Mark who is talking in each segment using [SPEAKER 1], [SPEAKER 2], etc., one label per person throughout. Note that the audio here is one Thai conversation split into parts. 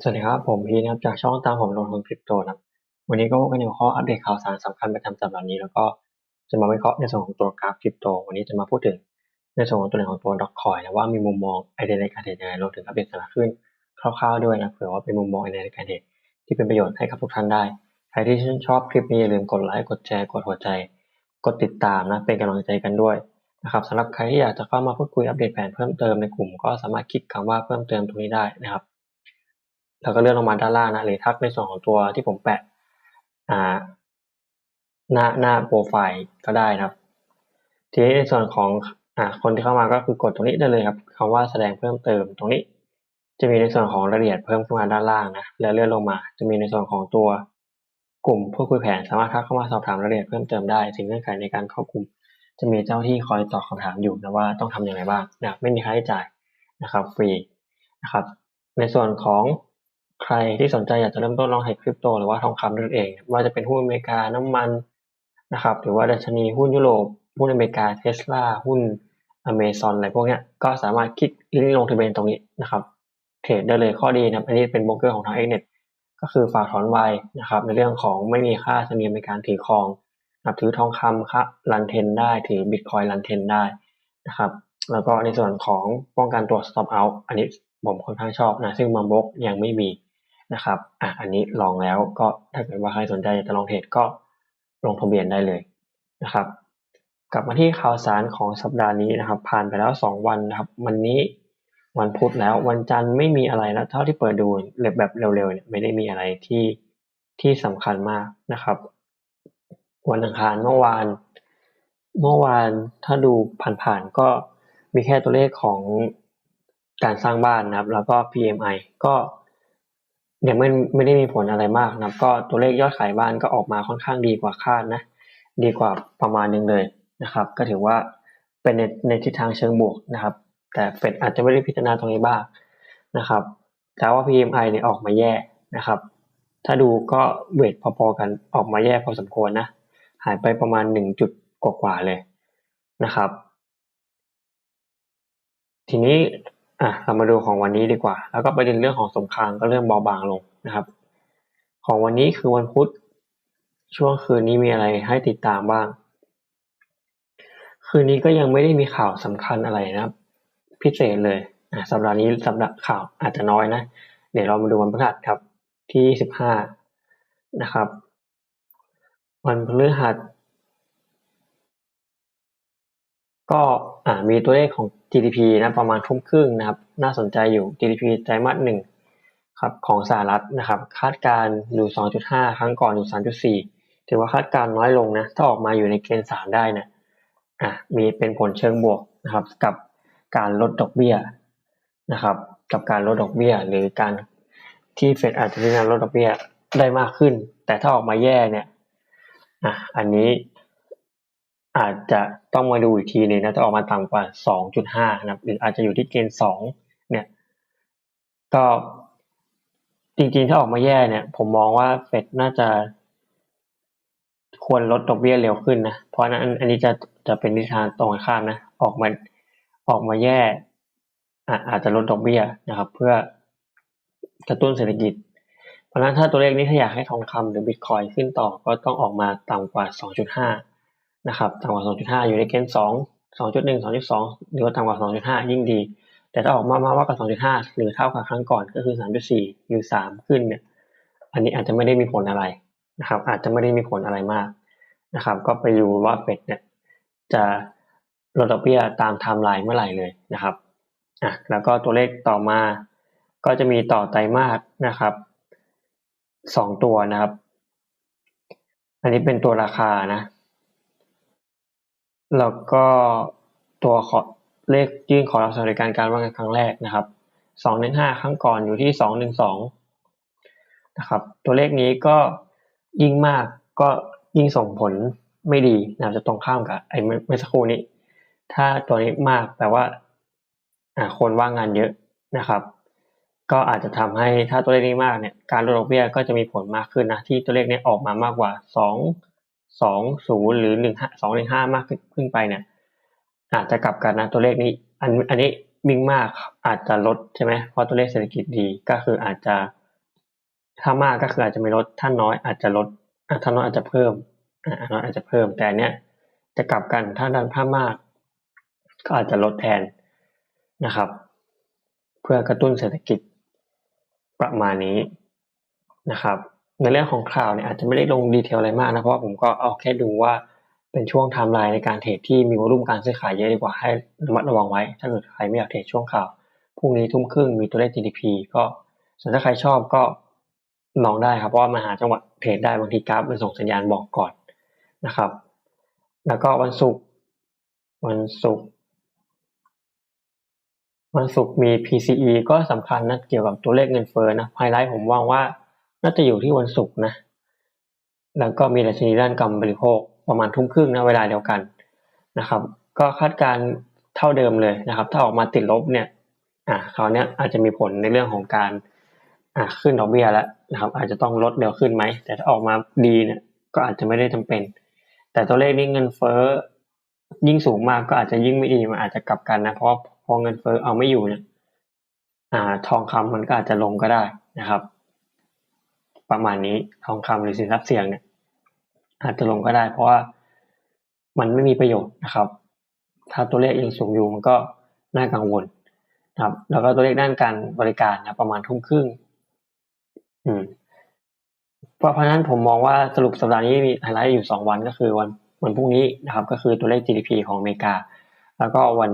[SPEAKER 1] สวัสดีครับ ผมพีนะครับ จากช่องตามผมลงทุนคริปโตนะครับ วันนี้ก็พบกันในหัวข้ออัปเดตข่าวสารสำคัญประจำสัปดาห์นี้ แล้วก็จะมาวิเคราะห์ในส่วนของตัวกราฟคริปโต วันนี้จะมาพูดถึงในส่วนของตัวไหนของตัวดอกคอยนะว่ามีมุมมองไอเดียในการเทรดยังไงรวมถึงอัปเดตสาระขึ้นคร่าวๆด้วยนะเผื่อว่าเป็นมุมมองไอเดียในการเทรดที่เป็นประโยชน์ให้กับทุกท่านได้ ใครที่ชื่นชอบคลิปนี้อย่าลืมกดไลค์กดแชร์กดหัวใจ กดติดตามนะเป็นกำลังใจกันด้วยนะครับสำหรับใครที่อยากจะเข้ามาพูดคุยอัปเดตแผนเพิ่มเติมในกลุ่ม ก็สามารถคลิกคำว่าเพิ่มเติมตรงนี้ได้นะครับ แล้วก็เลื่อนลงมาด้านล่างนะหรือทักในส่วนของตัวที่ผมแปะอ่าหน้าหน้าโปรไฟล์ก็ได้นะครับ ทีนี้ในส่วนของอ่าคนที่เข้ามาก็คือกดตรงนี้ได้เลยครับคำว่าแสดงเพิ่มเติมตรงนี้ จะมีในส่วนของรายละเอียดเพิ่มขึ้นมาด้านล่างนะแล้วเลื่อนลงมา จะมีในส่วนของตัวกลุ่มพูดคุยแผนสามารถทักเข้ามาสอบถามรายละเอียดเพิ่มเติมได้ถึงเงื่อนไขในการเข้ากลุ่ม จะมีเจ้าที่คอยตอบคำถามอยู่นะว่าต้องทำอย่างไรบ้างนะไม่มีค่าใช้จ่ายนะครับฟรีนะครับ ในส่วนของ ใครที่สนใจอยากจะเริ่มต้นลองเทรดคริปโตหรือว่าทองคำนั่นเอง ว่าจะเป็นหุ้นอเมริกาน้ำมันนะครับหรือว่าดัชนีหุ้นยุโรปหุ้นอเมริกาเทสลาหุ้นอเมซอนอะไรพวกเนี้ยก็สามารถคลิกลิงก์ลงทะเบียนตรงนี้นะครับเทรดได้เลยข้อดีนะครับอันนี้เป็นโบรกเกอร์ของทาง Xnet ก็คือฝากถอนไวนะครับในเรื่องของไม่มีค่าธรรมเนียมในการถือครองนะถือทองคำครับรันเทนได้ถือบิตคอยรันเทนได้นะครับแล้วก็ในส่วนของป้องกันตัว stop out อันนี้ผมค่อนข้างชอบนะซึ่งมาบกยังไม่มี นะครับอะอันนี้ลองแล้วก็ถ้าเกิดว่าใครสนใจจะลองเทรดก็ลงทะเบียนได้เลยนะครับ กลับมาที่ข่าวสารของสัปดาห์นี้นะครับ ผ่านไปแล้ว 2 วันนะครับ วันนี้วันพุธแล้ววันจันทร์ไม่มีอะไรแล้วเท่าที่เปิดดูแบบเร็วๆเนี่ยไม่ได้มีอะไรที่ที่สำคัญมากนะครับ วันอังคารเมื่อวาน เมื่อวานถ้าดูผ่านๆก็มีแค่ตัวเลขของการสร้างบ้านนะครับ แล้วก็ PMI ก็ ยังไม่ไม่ได้มีผลอะไรมากนะครับ ก็ตัวเลขยอดขายบ้านก็ออกมาค่อนข้างดีกว่าคาดนะ ดีกว่าประมาณนึงเลยนะครับ ก็ถือว่าเป็นในในทิศทางเชิงบวกนะครับ แต่เฟดอาจจะไม่ได้พิจารณาตรงนี้บ้างนะครับ แต่ว่า PMI เนี่ยออกมาแย่นะครับ ถ้าดูก็เวทพอๆกันออกมาแย่พอสมควรนะ หายไปประมาณหนึ่งจุดกว่าๆเลยนะครับ ทีนี้ อะเรามาดูของวันนี้ดีกว่า แล้วก็ประเด็นเรื่องของสงครามก็เริ่มเบาบางลงนะครับ ของวันนี้คือวันพุธ ช่วงคืนนี้มีอะไรให้ติดตามบ้าง คืนนี้ก็ยังไม่ได้มีข่าวสำคัญอะไรนะครับ พิเศษเลยอะสัปดาห์นี้สำหรับข่าวอาจจะน้อยนะ เดี๋ยวเรามาดูวันพฤหัสครับที่สิบห้านะครับ วันพฤหัส ก็อมีตัวเลขของ GDP นะประมาณทุ่มครึ่งนะครับ น่าสนใจอยู่ GDP ไตรมาสหนึ่งครับของสหรัฐนะครับ คาดการอยู่ 2.5 ครั้งก่อนอยู่ 3.4 ถือว่าคาดการน้อยลงนะ ถ้าออกมาอยู่ในเกณฑ์ 3 ได้นะอะมีเป็นผลเชิงบวกนะครับ กับการลดดอกเบี้ยนะครับ กับการลดดอกเบี้ย หรือการที่เฟดอาจจะพิจารณาลดดอกเบี้ยได้มากขึ้น แต่ถ้าออกมาแย่เนี่ยอะอันนี้ อาจจะต้องมาดูอีกทีนึงนะจะออกมาต่ำกว่า 2.5 นะครับหรืออาจจะอยู่ที่เกณฑ์ 2 เนี่ย ก็จริงๆ ถ้าออกมาแย่เนี่ย ผมมองว่าเฟดน่าจะควรลดดอกเบี้ยเร็วขึ้นนะ เพราะนั้นอันนี้จะจะเป็นทิศทางตรงข้ามนะ ออกมาออกมาแย่อาจจะลดดอกเบี้ยนะครับ เพื่อกระตุ้นเศรษฐกิจ เพราะฉะนั้นถ้าตัวเลขนี้ถ้าอยากให้ทองคำหรือบิตคอยขึ้นต่อก็ต้องออกมาต่ำกว่า 2.5 นะครับต่ำกว่า 2.5 อยู่ในเกณฑ์ 2 2.1 2.2 หรือว่าต่ำกว่า 2.5 ยิ่งดี แต่ถ้าออกมามากกว่า 2.5 หรือเท่ากับครั้งก่อนก็คือ 3.4 หรือ 3 ขึ้นเนี่ย อันนี้อาจจะไม่ได้มีผลอะไรนะครับ อาจจะไม่ได้มีผลอะไรมากนะครับ ก็ไปดูว่าเฟดเนี่ยจะลดดอกเบี้ยตามไทม์ไลน์เมื่อไหร่เลยนะครับอะแล้วก็ตัวเลขต่อมาก็จะมีต่อไตรมาสนะครับสองตัวนะครับ อันนี้เป็นตัวราคานะ แล้วก็ตัวขอเลขยื่นขอรับสวัสดิการการว่างงานครั้งแรกนะครับสองหนึ่งห้าครั้งก่อนอยู่ที่สองหนึ่งสองนะครับ ตัวเลขนี้ก็ยิ่งมากก็ยิ่งส่งผลไม่ดีนะจะตรงข้ามกับไอ้เมื่อสักครู่นี้ ถ้าตัวนี้มากแปลว่าอ่าคนว่างงานเยอะนะครับ ก็อาจจะทำให้ถ้าตัวเลขนี้มากเนี่ยการลดดอกเบี้ยก็จะมีผลมากขึ้นนะที่ตัวเลขนี้ออกมามากกว่าสอง สองศูนย์หรือหนึ่งห้าสองหนึ่งห้ามากขึ้นไปเนี่ย อาจจะกลับกันนะตัวเลขนี้ อันอันนี้วิ่งมากอาจจะลดใช่ไหมเพราะตัวเลขเศรษฐกิจดีก็คืออาจจะถ้ามากก็คืออาจจะไม่ลด ถ้าน้อยอาจจะลดถ้าน้อยอาจจะเพิ่มอ่าน้อยอาจจะเพิ่มแต่เนี้ยจะกลับกันถ้าดันถ้ามาก ก็อาจจะลดแทนนะครับ เพื่อกระตุ้นเศรษฐกิจประมาณนี้นะครับ ในเรื่องของข่าวเนี่ยอาจจะไม่ได้ลงดีเทลอะไรมากนะเพราะผมก็เอาแค่ดูว่าเป็นช่วงไทม์ไลน์ในการเทรดที่มีวอลุ่มการซื้อขายเยอะดีกว่าให้ระมัดระวังไว้ ถ้าเกิดใครไม่อยากเทรดช่วงข่าวพรุ่งนี้ทุ่มครึ่งมีตัวเลข GDP ก็ส่วนถ้าใครชอบก็ลองได้ครับเพราะว่ามหาจังหวะเทรดได้บางทีกราฟมันส่งสัญญาณบอกก่อนนะครับ แล้วก็วันศุกร์วันศุกร์วันศุกร์มี PCE ก็สำคัญนะเกี่ยวกับตัวเลขเงินเฟ้อนะไฮไลท์ผมวางว่า น่าจะอยู่ที่วันศุกร์นะ แล้วก็มีดัชนีด้านการบริโภคประมาณทุ่มครึ่งนะเวลาเดียวกันนะครับ ก็คาดการเท่าเดิมเลยนะครับ ถ้าออกมาติดลบเนี่ยอ่าคราวนี้อาจจะมีผลในเรื่องของการอ่าขึ้นดอกเบี้ยแล้วนะครับ อาจจะต้องลดเดี๋ยวขึ้นไหม แต่ถ้าออกมาดีเนี่ยก็อาจจะไม่ได้จำเป็น แต่ตัวเลขนี้เงินเฟ้อยิ่งสูงมากก็อาจจะยิ่งไม่ดีมันอาจจะกลับกันนะเพราะพอเงินเฟ้อเอาไม่อยู่เนี่ยอ่า ทองคำมันก็อาจจะลงก็ได้นะครับ ประมาณนี้ทองคำหรือสินทรัพย์เสี่ยงเนี่ยอาจจะลงก็ได้ เพราะว่ามันไม่มีประโยชน์นะครับ ถ้าตัวเลขยังสูงอยู่มันก็น่ากังวลนะครับ แล้วก็ตัวเลขด้านการบริการนะประมาณทุ่มครึ่ง อืมเพราะฉะนั้นผมมองว่าสรุปสัปดาห์นี้มีไฮไลท์อยู่สองวันก็คือวันวันพรุ่งนี้นะครับ ก็คือตัวเลข GDP ของอเมริกา แล้วก็วัน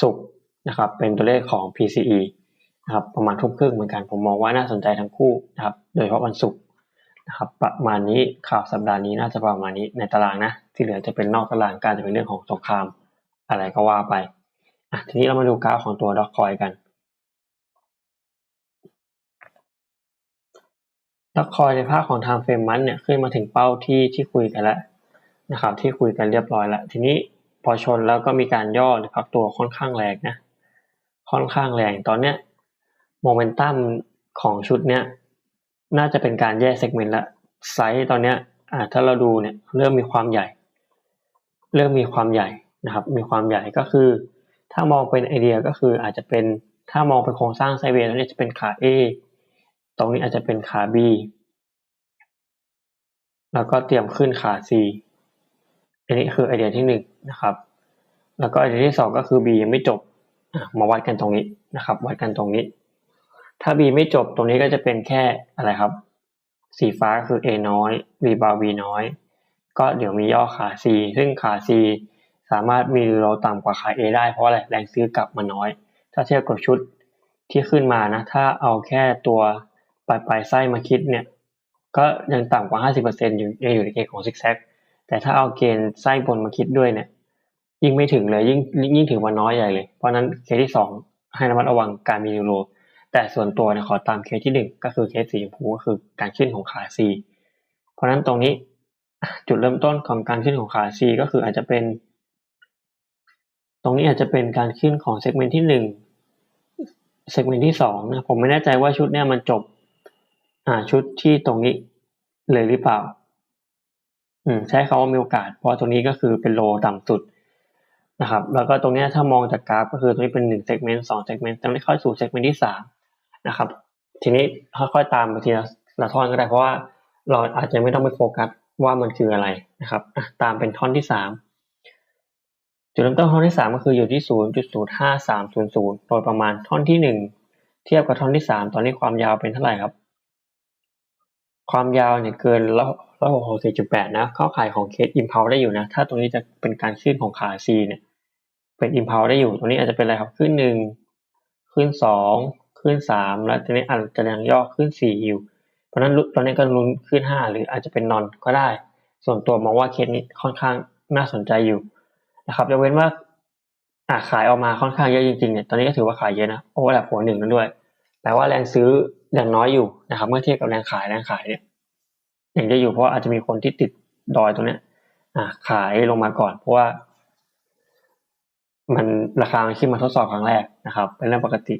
[SPEAKER 1] ศุกร์นะครับ เป็นตัวเลขของ PCE นะครับประมาณทุ่มครึ่งเหมือนกันผมมองว่าน่าสนใจทั้งคู่นะครับโดยเฉพาะวันศุกร์นะครับประมาณนี้ข่าวสัปดาห์นี้น่าจะประมาณนี้ในตารางนะที่เหลือจะเป็นนอกตารางการจะเป็นเรื่องของสงครามอะไรก็ว่าไปอะทีนี้เรามาดูกราฟของตัวดอกคอยกันดอกคอยในภาคของ time frame มันเนี่ยขึ้นมาถึงเป้าที่ที่คุยกันแล้วนะครับที่คุยกันเรียบร้อยแล้วทีนี้พอชนแล้วก็มีการย่อหรือพักตัวค่อนข้างแรงนะค่อนข้างแรงตอนเนี้ย โมเมนตัมของชุดเนี้ยน่าจะเป็นการแยกเซกเมนต์ละไซส์ตอนเนี้ยอ่าถ้าเราดูเนี่ยเริ่มมีความใหญ่ เริ่มมีความใหญ่นะครับ มีความใหญ่ก็คือ ถ้ามองเป็นไอเดียก็คืออาจจะเป็นถ้ามองเป็นโครงสร้างไซเวย์แล้วนี่ยจะเป็นขา A ตรงนี้อาจจะเป็นขา B แล้วก็เตรียมขึ้นขา C อันนี้คือไอเดียที่หนึ่งนะครับ แล้วก็ไอเดียที่สองก็คือ B ยังไม่จบมาวัดกันตรงนี้นะครับ วัดกันตรงนี้ ถ้า B ไม่จบตรงนี้ก็จะเป็นแค่อะไรครับ สีฟ้าคือ A น้อย B บา B น้อย ก็เดี๋ยวมีย่อขา C ซึ่งขา C สามารถมีโลต่ำกว่าขา A ได้เพราะอะไรแรงซื้อกลับมาน้อย ถ้าเทียบกับชุดที่ขึ้นมานะ ถ้าเอาแค่ตัวปลายปลายไส้มาคิดเนี่ย ก็ยังต่ำกว่า 50%อยู่ยังอยู่ในเกณฑ์ของซิกแซกแต่ถ้าเอาเกณฑ์ไส้บนมาคิดด้วยเนี่ยยิ่งไม่ถึงเลยยิ่งยิ่งถือว่าน้อยใหญ่เลย เพราะนั้นเคสที่สองให้ระมัดระวังการมีนิวโร แต่ส่วนตัวเนี่ยขอตามเคสที่หนึ่งก็คือเคสสีชมพูก็คือการขึ้นของขา C เพราะนั้นตรงนี้จุดเริ่มต้นของการขึ้นของขา C ก็คืออาจจะเป็น ตรงนี้อาจจะเป็นการขึ้นของเซกเมนต์ที่หนึ่งเซกเมนต์ที่สองนะผมไม่แน่ใจว่าชุดเนี้ยมันจบอ่าชุดที่ตรงนี้เลยหรือเปล่า อืมใช้คาว่ามีโอกาส เพราะตรงนี้ก็คือเป็นโลต่ำสุดนะครับ แล้วก็ตรงนี้ถ้ามองจากกราฟก็คือตรงนี้เป็นหนึ่งเซกเมนต์สองเซกเมนต์ตรงนี้เข้าสู่เซกเมนต์ที่สาม นะครับ ทีนี้ค่อยๆตามไปทีละท่อนก็ได้เพราะว่าเราอาจจะไม่ต้องไปโฟกัสว่ามันคืออะไรนะครับตามเป็นท่อนที่สามจุดเริ่มต้นท่อนที่สามก็คืออยู่ที่ศูนย์จุดศูนย์ห้าสามศูนย์ศูนย์โดยประมาณท่อนที่หนึ่งเทียบกับท่อนที่สามตอนนี้ความยาวเป็นเท่าไหร่ครับ ความยาวเนี่ยเกินร้อยหกสิบจุดแปดนะเข้าข่ายของเคสอิมพาวได้อยู่นะ ถ้าตรงนี้จะเป็นการขึ้นของขาซีเนี่ยเป็นอิมพาวได้อยู่ตรงนี้อาจจะเป็นอะไรครับขึ้นหนึ่งขึ้นสอง ขึ้นสามแล้วตรงนี้อาจจะยังย่อขึ้นสี่อยู่ เพราะนั้นตอนนี้ก็ลุ้นขึ้นห้าหรืออาจจะเป็นนอนก็ได้ ส่วนตัวมองว่าเคสนี้ค่อนข้างน่าสนใจอยู่นะครับยกเว้นว่าอาขายออกมาค่อนข้างเยอะจริงๆเนี่ยตอนนี้ก็ถือว่าขายเยอะนะโอ้แหละหัวหนึ่งนั่นด้วยแต่ว่าแรงซื้อยังน้อยอยู่นะครับ เมื่อเทียบกับแรงขายแรงขายเนี่ยยังจะอยู่เพราะอาจจะมีคนที่ติดดอยตรงเนี้ยอ่าขายลงมาก่อน เพราะว่า มันราคามันขึ้นมาทดสอบครั้งแรกนะครับ เป็นเรื่องปกติ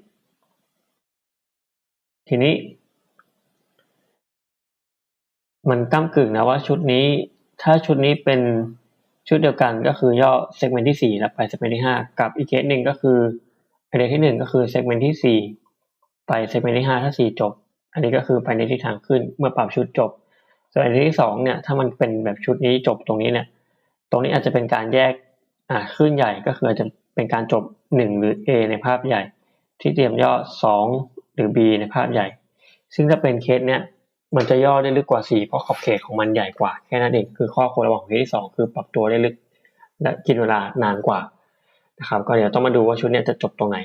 [SPEAKER 1] ทีนี้ มันก้ากึ่งนะว่าชุดนี้ถ้าชุดนี้เป็นชุดเดียวกันก็คือย่อเซกเมนต์ที่สี่แล้วไปเซกเมนต์ที่ห้ากับอีกเคสหนึ่งก็คือไอเดียที่หนึ่งก็คือเซกเมนต์ที่สี่ไปเซกเมนต์ที่ห้าถ้าสี่จบ อันนี้ก็คือไปในทิศทางขึ้นเมื่อปรับชุดจบ ส่วนอันที่สองเนี่ยถ้ามันเป็นแบบชุดนี้จบตรงนี้เนี่ย ตรงนี้อาจจะเป็นการแยกอ่าขึ้นใหญ่ก็คืออาจจะเป็นการจบหนึ่งหรือ A ในภาพใหญ่ ที่เตรียมย่อสอง หรือ B ในภาพใหญ่ ซึ่งถ้าเป็นเคสเนี่ยมันจะย่อได้ลึกกว่า4เพราะขอบเขตของมันใหญ่กว่าแค่นั้นเองคือข้อควรระวังเคสที่2คือปรับตัวได้ลึก และกินเวลานานกว่านะครับก็เดี๋ยวต้องมาดูว่าชุดเนี้ยจะจบตรงไหน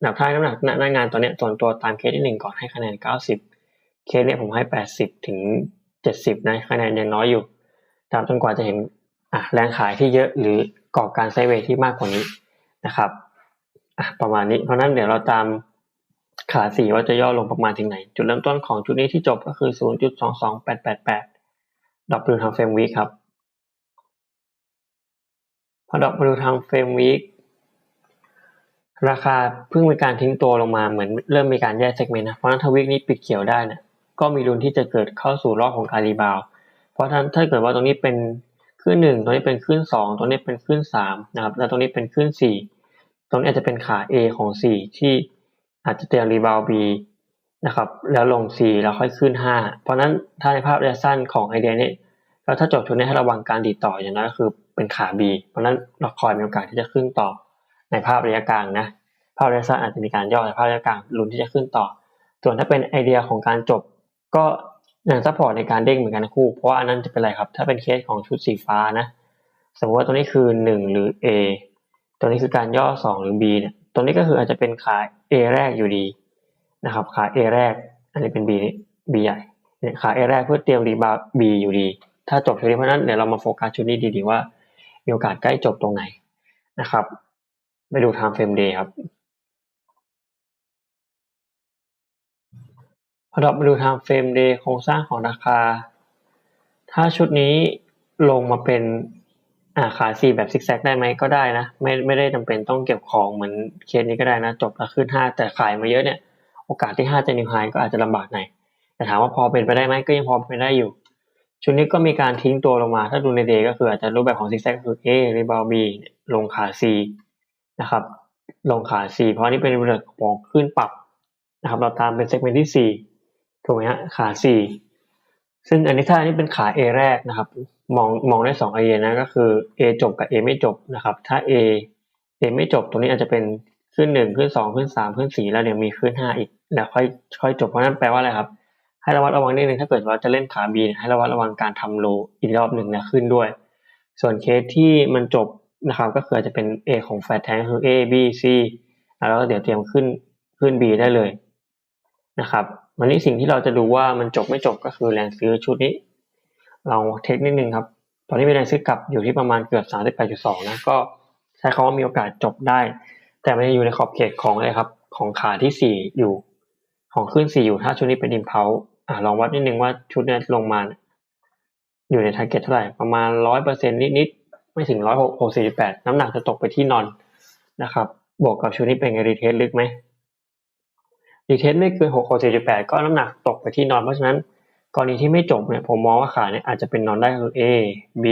[SPEAKER 1] หนักท้ายน้ำหนักหน้างานตอนเนี้ยตัวตัวตามเคสที่1ก่อนให้คะแนน 90 เคสเนี้ยผมให้ 80 ถึง 70 นะคะแนนยังน้อยอยู่ตามจนกว่าจะเห็นอะแรงขายที่เยอะหรือก่อการไซเวที่มากกว่านี้นะครับอะประมาณนี้เพราะนั้นเดี๋ยวเราตาม ขาสี่ว่าจะย่อลงประมาณถึงไหน จุดเริ่มต้นของจุดนี้ที่จบก็คือ 0.22888ดรอปดูทางเฟรมวีครับ พอดรอปมาดูทางเฟรมวีราคาเพิ่งมีการทิ้งตัวลงมาเหมือนเริ่มมีการแยกเซกเมนต์นะ เพราะนั้นทวิกนี้ปิดเขียวได้นี่ยก็มีลุ้นที่จะเกิดเข้าสู่รอบของการรีบาวเพราะฉะนั้นถ้าเกิดว่าตรงนี้เป็นขึ้นหนึ่งตรงนี้เป็นขึ้นสองตรงนี้เป็นขึ้นสามนะครับ แล้วตรงนี้เป็นขึ้นสี่ตรงนี้อาจจะเป็นขา A ของสี่ที่ อาจจะเตรียมรีบาว B นะครับ แล้วลง C แล้วค่อยขึ้น 5 เพราะนั้นถ้าในภาพระยะสั้นของไอเดียนี้แล้วถ้าจบชุดนี้ให้ระวังการดีดต่ออย่างนั้นก็คือเป็นขา B เพราะนั้นเราคอยมีโอกาสที่จะขึ้นต่อในภาพระยะกลางนะภาพระยะสั้นอาจจะมีการย่อแต่ภาพระยะกลางลุ้นที่จะขึ้นต่อ ส่วนถ้าเป็นไอเดียของการจบ ก็ยังซัพพอร์ตในการเด้งเหมือนกันนะคู่ เพราะว่าอันนั้นจะเป็นอะไรครับ ถ้าเป็นเคสของชุดสีฟ้านะ สมมติว่าตัวนี้คือ 1 หรือ A ตัวนี้คือการย่อ 2 หรือ B เนี่ย ตัวนี้ก็คืออาจจะเป็นขา A แรกอยู่ดีนะครับ ขา A แรก อันนี้เป็น B B ใหญ่เนี่ยขา A แรกเพื่อเตรียมรีบาว B อยู่ดี ถ้าจบชุดนี้เพราะนั้นเดี๋ยวเรามาโฟกัสชุดนี้ดีๆว่า มีโอกาสใกล้จบตรงไหนนะครับไปดู time frame day ครับพอเรามาดู time frame day โครงสร้างของราคา ถ้าชุดนี้ลงมาเป็น อ่าขาสี่แบบซิกแซกได้ไหมก็ได้นะ ไม่ไม่ได้จำเป็นต้องเก็บของเหมือนเคสนี้ก็ได้นะ จบแล้วขึ้นห้าแต่ขายมาเยอะเนี่ย โอกาสที่ห้าจะนิวไฮก็อาจจะลำบากหน่อยแต่ถามว่าพอเป็นไปได้ไหมก็ยังพอเป็นได้อยู่ ชุดนี้ก็มีการทิ้งตัวลงมา ถ้าดูในเดย์ก็คืออาจจะรูปแบบของซิกแซกก็คือ A รีบาว B ลงขา C นะครับ ลงขา C เพราะนี่เป็นเรื่องของขึ้นปรับนะครับ เราตามเป็นเซกเมนต์ที่4ถูกไหมฮะขา4ซึ่งอันนี้ถ้าอันนี้เป็นขา A แรกนะครับ มองมองได้2ไอเดียนะก็คือ A จบกับ A ไม่จบนะครับ ถ้า A A ไม่จบตรงนี้อาจจะเป็นขึ้น 1 ขึ้น 2 ขึ้น 3 ขึ้น 4 แล้วเดี๋ยวมีขึ้น 5 อีก แล้วค่อยค่อยจบเพราะนั้นแปลว่าอะไรครับ ให้ระมัดระวังนิดนึงถ้าเกิดว่าจะเล่นขา B ให้ระมัดระวังการทำโลอีกรอบหนึ่งนะขึ้นด้วย ส่วนเคสที่มันจบนะครับก็คืออาจจะเป็น A ของแฟร์แทงคือ A B C แล้วก็เดี๋ยวเตรียมขึ้นขึ้น B ได้เลยนะครับวันนี้สิ่งที่เราจะดูว่ามันจบไม่จบก็คือแรงซื้อชุดนี้ เราเทคนิดนึงครับ ตอนนี้มีแรงซื้อกลับอยู่ที่ประมาณเกือบ38.2นะก็ใช้คำว่ามีโอกาสจบได้ แต่มันอยู่ในขอบเขตของอะไรครับ ของขาที่4อยู่ ของขึ้น4อยู่ถ้าชุดนี้เป็นอิมเพลอ่าลองวัดนิดนึงว่าชุดนี้ลงมา อยู่ในทาร์เก็ตเท่าไหร่ประมาณ100%นิดๆไม่ถึง168น้ำหนักจะตกไปที่นอนนะครับ บวกกับชุดนี้เป็นไงรีเทสลึกไหมรีเทสไม่เกิน6 6 4 8ก็น้ำหนักตกไปที่นอนเพราะฉะนั้น กรณีที่ไม่จบเนี่ยผมมองว่าขาเนี่ยอาจจะเป็นนอนได้คือ A B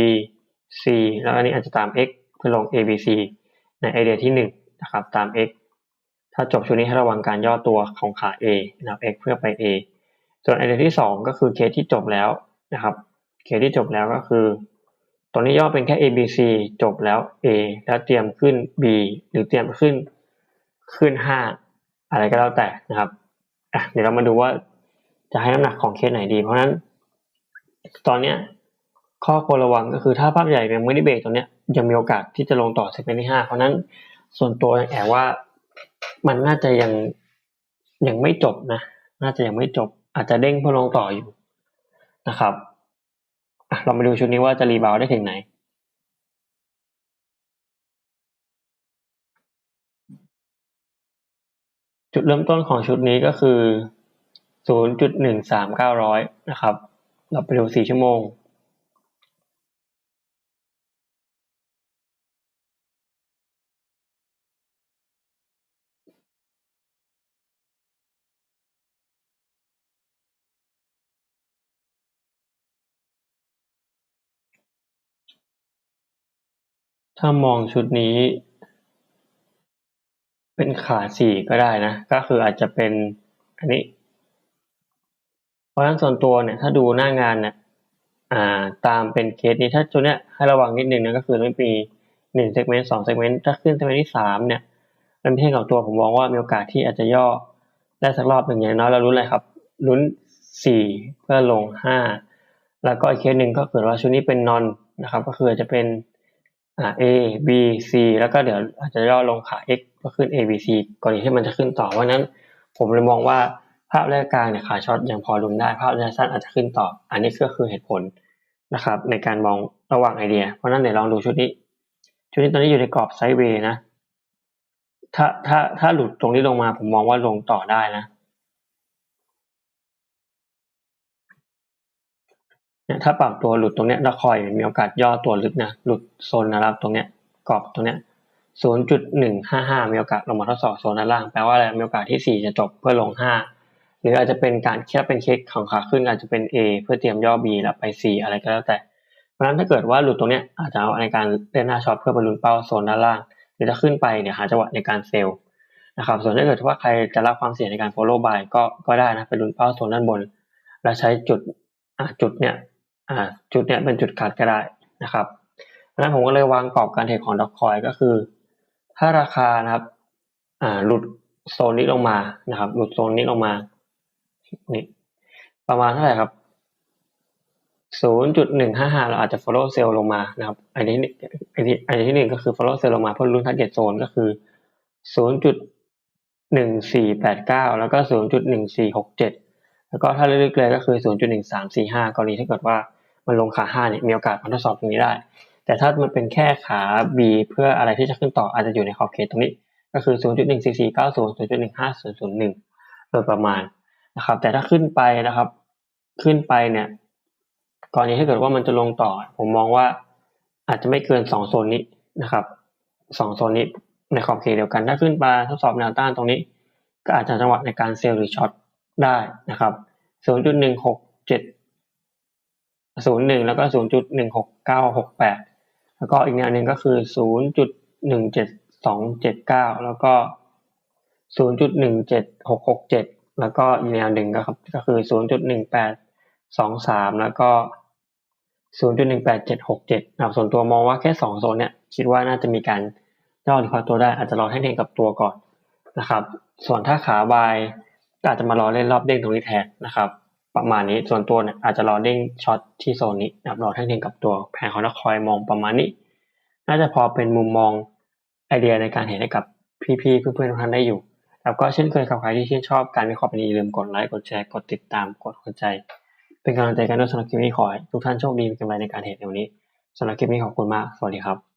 [SPEAKER 1] C แล้วอันนี้อาจจะตาม X เพื่อลง A B C ในไอเดียที่1นะครับตาม X ถ้าจบชุดนี้ให้ระวังการย่อตัวของขา A นะครับ X เพื่อไป A ส่วนไอเดียที่ 2 ก็คือเคสที่จบแล้วนะครับเคสที่จบแล้วก็คือตรงนี้ย่อเป็นแค่ A B C จบแล้ว A แล้วเตรียมขึ้น B หรือเตรียมขึ้นขึ้น 5 อะไรก็แล้วแต่นะครับเดี๋ยวเรามาดูว่า จะให้น้ำหนักของเคสไหนดี เพราะฉะนั้น ตอนเนี้ยข้อควรระวังก็คือถ้าภาพใหญ่ยังไม่ได้เบรกตรงเนี้ยยังมีโอกาสที่จะลงต่อเซกเมนต์ที่ห้าเพราะนั้นส่วนตัวแอบว่ามันน่าจะยังยังไม่จบนะ น่าจะยังไม่จบ อาจจะเด้งเพื่อลงต่ออยู่นะครับอะเรามาดูชุดนี้ว่าจะรีบาวได้ถึงไหน จุดเริ่มต้นของชุดนี้ก็คือ 0.13900 นะครับ เราไปดู 4 ชั่วโมง ถ้ามองชุดนี้ เป็นขาสี่ก็ได้นะ ก็คืออาจจะเป็นอันนี้ เพราะฉะนั้นส่วนตัวเนี่ยถ้าดูหน้างานเนี่ยอ่าตามเป็นเคสนี้ถ้าตัวเนี้ยให้ระวังนิดนึงนะก็คือมันมีหนึ่งเซกเมนต์สองเซกเมนต์ถ้าขึ้นเซกเมนต์ที่สามเนี่ยมันไม่ใช่กับตัวผมมองว่ามีโอกาสที่อาจจะย่อได้สักรอบหนึ่งอย่างน้อยเราลุ้นอะไรครับลุ้นสี่เพื่อลงห้าแล้วก็อีกเคสหนึ่งก็เกิดว่าชุดนี้เป็นนอนนะครับก็คือจะเป็นอ่า A B C แล้วก็เดี๋ยวอาจจะย่อลงขา X ก็ขึ้น A B C ก่อนที่มันจะขึ้นต่อเพราะนั้นผมเลยมองว่า ภาพระยะกลางเนี่ยขาช็อตยังพอลุ้นได้ ภาพระยะสั้นอาจจะขึ้นต่อ อันนี้ก็คือเหตุผลนะครับ ในการมองระหว่างไอเดีย เพราะนั้นเดี๋ยวลองดูชุดนี้ ชุดนี้ตอนนี้อยู่ในกรอบไซด์เวย์นะ ถ้าถ้าถ้าหลุดตรงนี้ลงมาผมมองว่าลงต่อได้นะเนี่ยถ้าปรับตัวหลุดตรงเนี้ยแล้วคอยมีโอกาสย่อตัวลึกนะหลุดโซนนะครับตรงเนี้ยกรอบตรงเนี้ย0.155 มีโอกาสลงมาทดสอบโซนด้านล่าง แปลว่าอะไรมีโอกาสที่ 4 จะจบเพื่อลง 5 หรืออาจจะเป็นการแค่เป็นเช็คของขาขึ้นอาจจะเป็น A เพื่อเตรียมย่อ B แล้วไป C อะไรก็แล้วแต่ เพราะฉะนั้นถ้าเกิดว่าหลุดตรงเนี้ยอาจจะเอาในการเล่นหน้าช็อตเพื่อบรรลุเป้าโซนด้านล่าง หรือถ้าขึ้นไปเนี่ยหาจังหวะในการเซลล์นะครับ ส่วนถ้าเกิดว่าใครจะรับความเสี่ยงในการ follow buy ก็ก็ได้นะไปลุ้นเป้าโซนด้านบน แล้วใช้จุดจุดเนี้ยจุดเนี้ยเป็นจุดคัดก็ได้นะครับเพราะฉะนั้นผมก็เลยวางกรอบการเทรดของดอกคอยก็คือ ถ้าราคานะครับหลุดโซนนี้ลงมานะครับ หลุดโซนนี้ลงมา นี่ประมาณเท่าไหร่ครับ0.155เราอาจจะ follow sell ลงมานะครับ อันนี้อันนี้อันที่หนึ่งก็คือ follow sell ลงมาเพื่อลุ้น target zone ก็คือ0.1489แล้วก็0.1467แล้วก็ถ้าลึกๆเลยก็คือ0.1345กรณีถ้าเกิดว่ามันลงขา5เนี่ยมีโอกาสมาทดสอบตรงนี้ได้ แต่ถ้ามันเป็นแค่ขา B เพื่ออะไรที่จะขึ้นต่ออาจจะอยู่ในขอบเขตตรงนี้ ก็คือ 0.14490 0.15001 โดยประมาณ นะครับ แต่ถ้าขึ้นไปนะครับ ขึ้นไปเนี่ยกรณีถ้าเกิดว่ามันจะลงต่อ ผมมองว่าอาจจะไม่เกิน2โซนนี้นะครับ2โซนนี้ในขอบเขตเดียวกันถ้าขึ้นไปทดสอบแนวต้านตรงนี้ ก็อาจจะจังหวะในการเซลล์หรือช็อตได้นะครับ0.167 01 แล้วก็ 0.16968แล้วก็อีกแนวหนึ่งก็คือ 0.17279 แล้วก็ 0.17667 แล้วก็อีกแนวหนึ่งก็ครับก็คือ0.1823แล้วก็0.18767นะครับส่วนตัวมองว่าแค่2โซนเนี่ยคิดว่าน่าจะมีการย่อหรือพอตัวได้อาจจะรอให้เด้งกับตัวก่อนนะครับ ส่วนถ้าขาบายก็อาจจะมารอเล่นรอบเด้งตรงนี้แทนนะครับ ประมาณนี้ส่วนตัวเนี่ยอาจจะรอเด้งช็อตที่โซนนี้นะครับรอให้เด้งกับตัวแผงของนักคอยมองประมาณนี้ น่าจะพอเป็นมุมมองไอเดียในการเห็นให้กับพี่ๆเพื่อนๆทุกท่านได้อยู่ แล้วก็เช่นเคยครับใครที่ชื่นชอบการวิเคราะห์แบบนี้อย่าลืมกดไลค์กดแชร์กดติดตามกดหัวใจ เป็นกำลังใจกันด้วยสำหรับคลิปนี้ขอให้ทุกท่านโชคดีมีกำไรในการเทรดในวันนี้สำหรับคลิปนี้ขอบคุณมากสวัสดีครับ